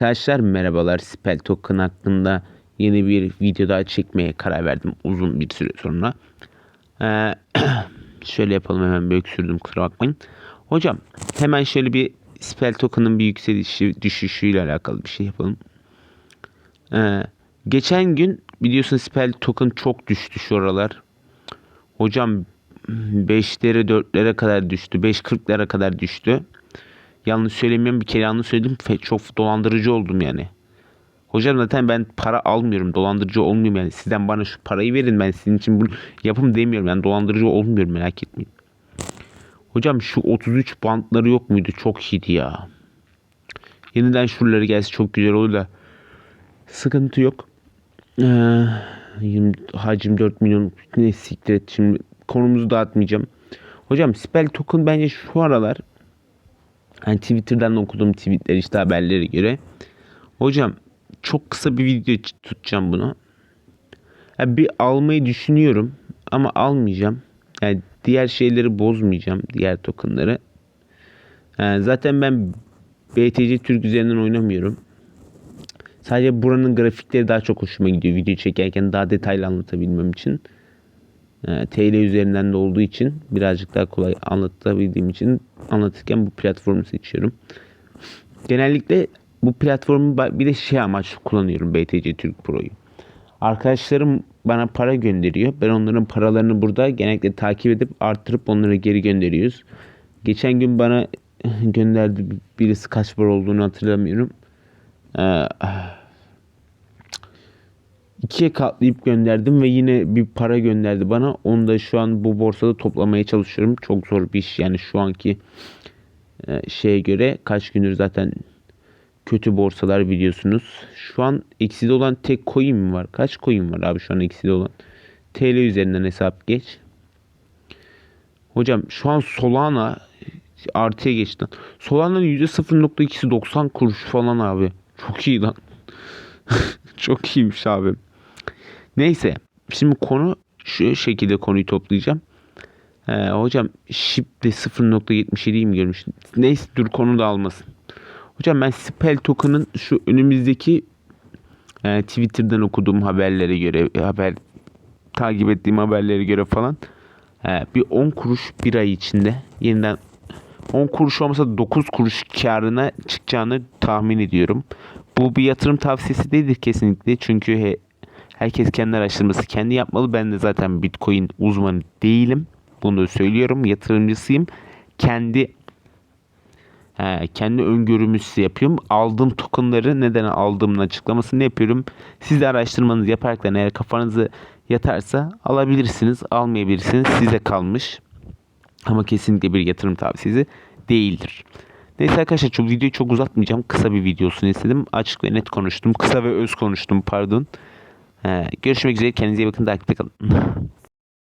Arkadaşlar merhabalar. Spell Token hakkında yeni bir video daha çekmeye karar verdim uzun bir süre sonra. Ee, şöyle yapalım hemen bir öksürdüm kusura bakmayın. Hocam hemen şöyle bir Spell Token'ın bir yükselişi düşüşüyle alakalı bir şey yapalım. Ee, geçen gün biliyorsun Spell Token çok düştü şu aralar. Hocam 5'lere 4'lere kadar düştü. 5.40'lara kadar düştü. Yanlış söylemiyorum bir kere yanlış söyledim. Çok dolandırıcı oldum yani. Hocam zaten ben para almıyorum. Dolandırıcı olmuyorum yani. Sizden bana şu parayı verin. Ben sizin için bunu yapım demiyorum. Yani dolandırıcı olmuyorum merak etmeyin. Hocam şu 33 bantları yok muydu? Çok iyiydi ya. Yeniden şuraları gelse çok güzel olur da. Sıkıntı yok. Ee, 20, hacim 4 milyon. Ne siktir et. Şimdi konumuzu dağıtmayacağım. Hocam Spell Token bence şu aralar Hani Twitter'dan okuduğum tweetler işte haberlere göre. Hocam çok kısa bir video tutacağım bunu. Ya bir almayı düşünüyorum ama almayacağım. Yani diğer şeyleri bozmayacağım. Diğer tokenları. Yani zaten ben BTC Türk üzerinden oynamıyorum. Sadece buranın grafikleri daha çok hoşuma gidiyor. Video çekerken daha detaylı anlatabilmem için. Ee, TL üzerinden de olduğu için birazcık daha kolay anlatabildiğim için anlatırken bu platformu seçiyorum. Genellikle bu platformu bir de şey amaç kullanıyorum BTC Türk Pro'yu. Arkadaşlarım bana para gönderiyor. Ben onların paralarını burada genellikle takip edip arttırıp onlara geri gönderiyoruz. Geçen gün bana gönderdi birisi kaç para olduğunu hatırlamıyorum. Ee, ikiye katlayıp gönderdim ve yine bir para gönderdi bana. Onu da şu an bu borsada toplamaya çalışıyorum. Çok zor bir iş yani şu anki e, şeye göre kaç gündür zaten kötü borsalar biliyorsunuz. Şu an ekside olan tek coin mi var? Kaç coin var abi şu an ekside olan? TL üzerinden hesap geç. Hocam şu an Solana artıya geçti. lan. Solana'nın %0.2'si 90 kuruş falan abi. Çok iyi lan. Çok iyiymiş abi. Neyse. Şimdi konu şu şekilde konuyu toplayacağım. Ee, hocam de 0.77'yi mi görmüş? Neyse dur konu da almasın. Hocam ben Spell Token'ın şu önümüzdeki e, Twitter'dan okuduğum haberlere göre haber takip ettiğim haberlere göre falan e, bir 10 kuruş bir ay içinde yeniden 10 kuruş olmasa 9 kuruş karına çıkacağını tahmin ediyorum. Bu bir yatırım tavsiyesi değildir kesinlikle. Çünkü he- herkes kendi araştırması kendi yapmalı. Ben de zaten Bitcoin uzmanı değilim. Bunu söylüyorum. Yatırımcısıyım. Kendi he, kendi öngörümü yapıyorum. Aldığım tokenları neden aldığımın açıklamasını yapıyorum. Siz de araştırmanızı yaparken eğer kafanızı yatarsa alabilirsiniz, almayabilirsiniz. Size kalmış. Ama kesinlikle bir yatırım tavsiyesi değildir. Neyse arkadaşlar çok videoyu çok uzatmayacağım. Kısa bir videosunu istedim. Açık ve net konuştum. Kısa ve öz konuştum pardon. Ee, görüşmek üzere. Kendinize iyi bakın. Takipte kalın.